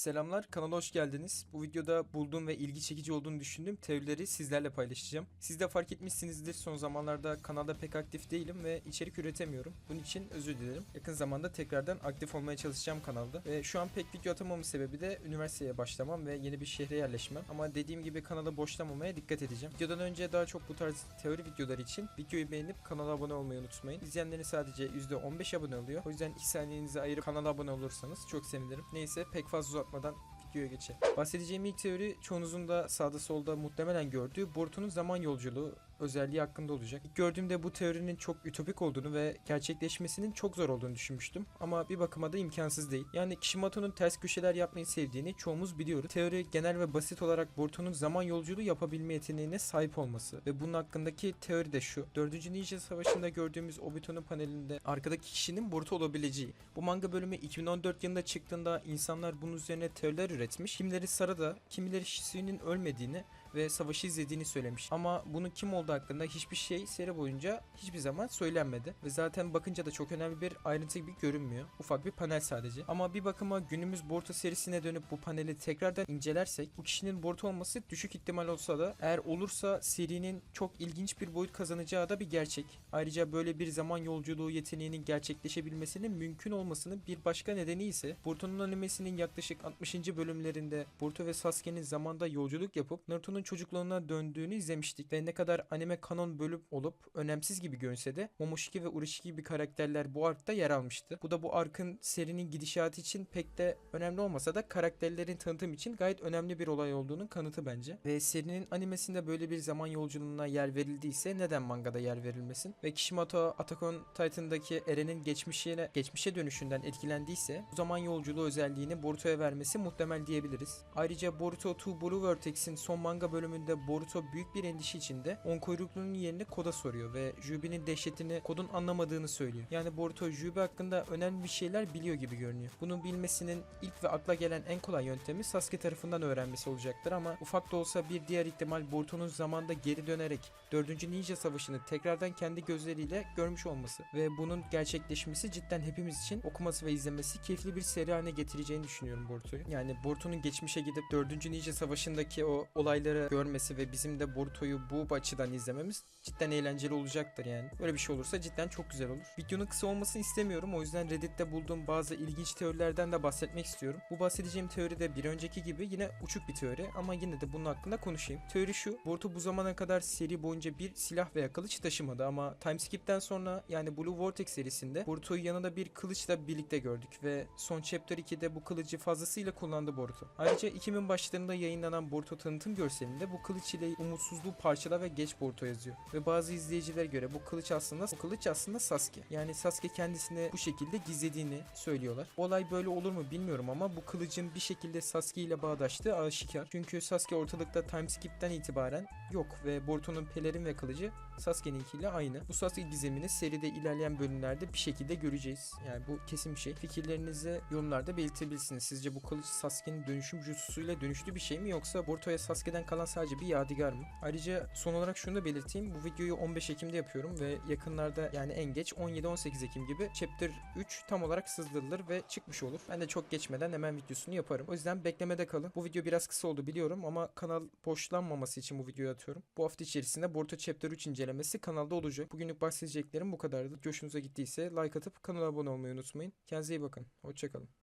Selamlar, kanala hoş geldiniz. Bu videoda bulduğum ve ilgi çekici olduğunu düşündüğüm teorileri sizlerle paylaşacağım. Siz de fark etmişsinizdir son zamanlarda kanalda pek aktif değilim ve içerik üretemiyorum. Bunun için özür dilerim. Yakın zamanda tekrardan aktif olmaya çalışacağım kanalda. Ve şu an pek video atamamın sebebi de üniversiteye başlamam ve yeni bir şehre yerleşmem. Ama dediğim gibi kanala boşlamamaya dikkat edeceğim. Videodan önce daha çok bu tarz teori videoları için videoyu beğenip kanala abone olmayı unutmayın. İzleyenlerin sadece %15 abone oluyor. O yüzden 2 saniyenizi ayırıp kanala abone olursanız çok sevinirim. Neyse pek fazla uzatmadan videoya geçelim. Bahsedeceğim ilk teori çoğunuzun da sağda solda muhtemelen gördüğü Boruto'nun zaman yolculuğu özelliği hakkında olacak. İlk gördüğümde bu teorinin çok ütopik olduğunu ve gerçekleşmesinin çok zor olduğunu düşünmüştüm. Ama bir bakıma da imkansız değil. Yani Kishimoto'nun ters köşeler yapmayı sevdiğini çoğumuz biliyoruz. Teori genel ve basit olarak Boruto'nun zaman yolculuğu yapabilme yeteneğine sahip olması. Ve bunun hakkındaki teori de şu. 4. Ninja Savaşı'nda gördüğümüz Obito'nun panelinde arkadaki kişinin Boruto olabileceği. Bu manga bölümü 2014 yılında çıktığında insanlar bunun üzerine teoriler üretmiş. Kimileri Sarada, kimileri Shisui'nin ölmediğini ve savaşı izlediğini söylemiş. Ama bunun kim olduğu hakkında hiçbir şey seri boyunca hiçbir zaman söylenmedi. Ve zaten bakınca da çok önemli bir ayrıntı gibi görünmüyor. Ufak bir panel sadece. Ama bir bakıma günümüz Boruto serisine dönüp bu paneli tekrardan incelersek bu kişinin Boruto olması düşük ihtimal olsa da eğer olursa serinin çok ilginç bir boyut kazanacağı da bir gerçek. Ayrıca böyle bir zaman yolculuğu yeteneğinin gerçekleşebilmesinin mümkün olmasının bir başka nedeni ise Boruto'nun animesinin yaklaşık 60. bölümlerinde Boruto ve Sasuke'nin zamanda yolculuk yapıp Naruto'nun çocukluğuna döndüğünü izlemiştik ve ne kadar anime kanon bölüm olup önemsiz gibi görünse de Momoshiki ve Urashiki gibi karakterler bu arkta yer almıştı. Bu da bu arkın serinin gidişatı için pek de önemli olmasa da karakterlerin tanıtım için gayet önemli bir olay olduğunun kanıtı bence. Ve serinin animesinde böyle bir zaman yolculuğuna yer verildiyse neden mangada yer verilmesin? Ve Kishimoto Attack on Titan'daki Eren'in geçmişine geçmişe dönüşünden etkilendiyse bu zaman yolculuğu özelliğini Boruto'ya vermesi muhtemel diyebiliriz. Ayrıca Boruto 2 Blue Vertex'in son manga bölümünde Boruto büyük bir endişe içinde on kuyrukluğunun yerini Kod'a soruyor ve Jubi'nin dehşetini Kod'un anlamadığını söylüyor. Yani Boruto Jubi hakkında önemli bir şeyler biliyor gibi görünüyor. Bunu bilmesinin ilk ve akla gelen en kolay yöntemi Sasuke tarafından öğrenmesi olacaktır ama ufak da olsa bir diğer ihtimal Boruto'nun zamanda geri dönerek 4. Ninja Savaşı'nı tekrardan kendi gözleriyle görmüş olması ve bunun gerçekleşmesi cidden hepimiz için okuması ve izlemesi keyifli bir seri haline getireceğini düşünüyorum Boruto'yu. Yani Boruto'nun geçmişe gidip 4. Ninja Savaşı'ndaki o olayları görmesi ve bizim de Boruto'yu bu açıdan izlememiz cidden eğlenceli olacaktır yani. Böyle bir şey olursa cidden çok güzel olur. Videonun kısa olmasını istemiyorum. O yüzden Reddit'te bulduğum bazı ilginç teorilerden de bahsetmek istiyorum. Bu bahsedeceğim teori de bir önceki gibi yine uçuk bir teori ama yine de bunun hakkında konuşayım. Teori şu. Boruto bu zamana kadar seri boyunca bir silah veya kılıç taşımadı ama Timeskip'ten sonra yani Blue Vortex serisinde Boruto'yu yanında bir kılıçla birlikte gördük ve son Chapter 2'de bu kılıcı fazlasıyla kullandı Boruto. Ayrıca 2000 başlarında yayınlanan Boruto tanıtım görselinde bu kılıç ile umutsuzluğu parçala ve geç Boruto yazıyor. Ve bazı izleyicilere göre bu kılıç aslında bu kılıç aslında Sasuke. Yani Sasuke kendisini bu şekilde gizlediğini söylüyorlar. Olay böyle olur mu bilmiyorum ama bu kılıcın bir şekilde Sasuke ile bağdaştığı aşikar. Çünkü Sasuke ortalıkta timeskip'ten itibaren yok ve Boruto'nun pelerin ve kılıcı Sasuke'ninkiyle aynı. Bu Sasuke gizemini seride ilerleyen bölümlerde bir şekilde göreceğiz. Yani bu kesin bir şey. Fikirlerinizi yorumlarda belirtebilirsiniz. Sizce bu kılıç Sasuke'nin dönüşüm jutsusuyla dönüştü bir şey mi yoksa Boruto'ya Sasuke'den kalan sadece bir yadigar mı? Ayrıca son olarak şunu da belirteyim. Bu videoyu 15 Ekim'de yapıyorum ve yakınlarda yani en geç 17-18 Ekim gibi Chapter 3 tam olarak sızdırılır ve çıkmış olur. Ben de çok geçmeden hemen videosunu yaparım. O yüzden beklemede kalın. Bu video biraz kısa oldu biliyorum ama kanal boşlanmaması için bu videoyu atıyorum. Bu hafta içerisinde Boruto Chapter 3 incelemesi kanalda olacak. Bugünlük bahsedeceklerim bu kadardı. Hoşunuza gittiyse like atıp kanala abone olmayı unutmayın. Kendinize iyi bakın. Hoşçakalın.